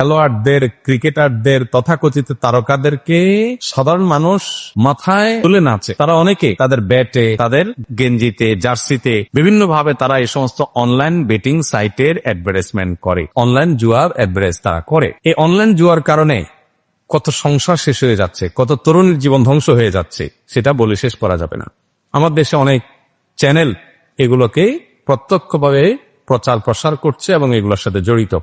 খেলোয়াড়দের, ক্রিকেটারদের, তথাকথিত তারকাদেরকে সাধারণ মানুষ মাথায় তুলে নাচে। তারা অনেকে তাদের ব্যাটে, তাদের গেঞ্জিতে, জার্সিতে বিভিন্ন ভাবে তারা এই সমস্ত অনলাইন বেটিং সাইটের অ্যাডভার্টাইজমেন্ট করে। অনলাইন জুয়ার অ্যাডভার্টাইজ তারা করে। এই অনলাইন জুয়ার কারণে কত সংসার শেষ হয়ে যাচ্ছে, কত তরুণীর জীবন ধ্বংস হয়ে যাচ্ছে, সেটা বলে শেষ করা যাবে না। আমার দেশে অনেক চ্যানেল এগুলোকে প্রত্যক্ষভাবে প্রচার প্রসার করছে এবং এগুলোর সাথে জড়িত।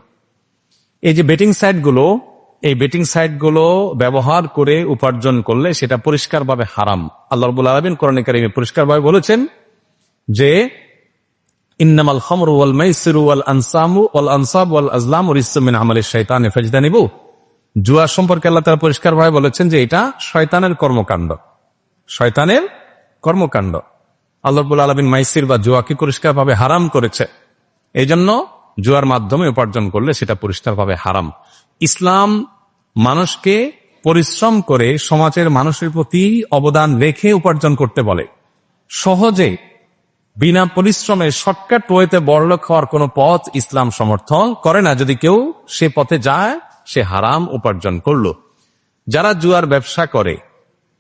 এই যে বেটিং সাইটগুলো এই বেটিং সাইটগুলো ব্যবহার করে উপার্জন করলে সেটা পরিষ্কারভাবে হারাম। আল্লাহ রবুল আলমিন কোরআন পরিষ্কারভাবে বলেছেন যে, ইন্নামাল খমর মাইসিরু ওয়াল ওয়াল আনসাব ওয়াল আজলাম ফেজদানিবু জুয়া সম্পর্কে তারা পরিষ্কারভাবে বলেছেন যে এটা শয়তানের কর্মকাণ্ড। শয়তানের কর্মকাণ্ড। আল্লাহ রবুল আলমিন মাইসির বা জুয়াকে পরিষ্কারভাবে হারাম করেছে? এই জন্য জুয়ার মাধ্যমে উপার্জন করলে সেটা পরিষ্কার পরিষ্কারভাবে হারাম। ইসলাম মানুষকে পরিশ্রম করে সমাজের মানুষের প্রতি অবদান রেখে উপার্জন করতে বলে। সহজে, বিনা পরিশ্রমে শর্টকাট ওয়েতে বড়লোক হওয়ার কোনো পথ ইসলাম সমর্থন করে না। যদি কেউ সে পথে যায়, সে হারাম উপার্জন করল। যারা জুয়ার ব্যবসা করে,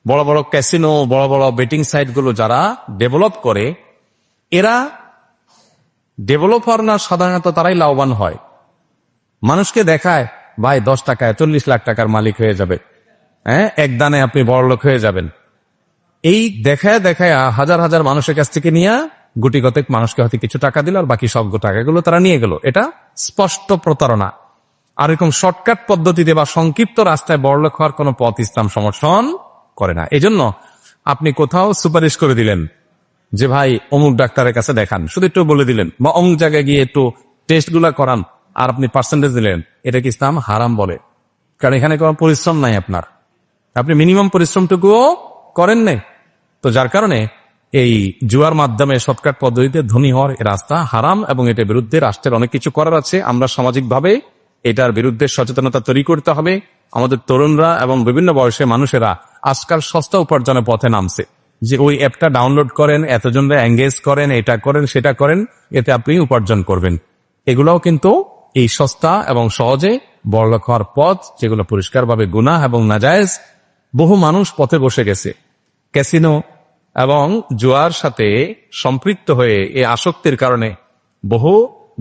বড় বড় ক্যাসিনো, বড় বড় বেটিং সাইটগুলো যারা ডেভেলপ করে, এরা ডেভেলপার না সাধারণত তারাই লাভবান হয়। মানুষকে দেখায়, ভাই, দশ টাকায়, চল্লিশ লাখ টাকার মালিক হয়ে যাবে। হ্যাঁ এক দানে আপনি বড় লোক হয়ে যাবেন। এই দেখায় দেখায় হাজার হাজার মানুষের কাছ থেকে নিয়ে গুটি গতেক মানুষকে হয়তো কিছু টাকা দিল আর বাকি সব টাকাগুলো তারা নিয়ে গেল। এটা স্পষ্ট প্রতারণা। আর এরকম শর্টকাট পদ্ধতিতে বা সংক্ষিপ্ত রাস্তায় বড়লোক হওয়ার কোনো পথ ইসলাম সমর্থন করে না। এজন্য আপনি কোথাও সুপারিশ করে দিলেন যে ভাই, অমুক ডাক্তারের কাছে দেখান। শুধু একটু বলে দিলেন। বা অমুক জায়গায় গিয়ে একটু টেস্টগুলা করান আর আপনি পার্সেন্টেজ দিলেন। এটা কি ইসলাম? হারাম বলে। কারণ এখানে কোনো পরিশ্রম নাই আপনার। আপনি মিনিমাম পরিশ্রমটুকুও করেন নাই। তো যার কারণে এই জুয়ার মাধ্যমে শর্টকাট পদ্ধতিতে ধনী হওয়ার রাস্তা হারাম এবং এটার বিরুদ্ধে রাষ্ট্রের অনেক কিছু করার আছে। আমরা সামাজিকভাবে এটার বিরুদ্ধে সচেতনতা তৈরি করতে হবে। আমাদের তরুণরা এবং বিভিন্ন বয়সের মানুষেরা আজকাল সস্তা উপার্জনের পথে নামছে। যে ওই অ্যাপটা ডাউনলোড করেন, এতজনরা এঙ্গেজ করেন, এটা করেন, সেটা করেন, এতে আপনি উপার্জন করবেন। এগুলাও কিন্তু এই সস্তা এবং সহজে বড়লোক হওয়ার পথ, যেগুলো পরিষ্কারভাবে গুনাহ এবং নাজায়েজ বহু মানুষ পথে বসে গেছে। ক্যাসিনো এবং জুয়ার সাথে সম্পৃক্ত হয়ে এই আসক্তির কারণে বহু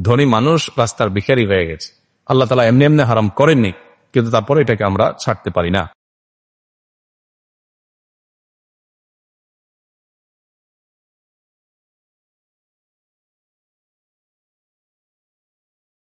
ধনী মানুষ রাস্তার ভিখারি হয়ে গেছে। আল্লাহ তালা এমনি এমনি হারাম করেননি, কিন্তু তারপরে এটাকে আমরা ছাড়তে পারি না।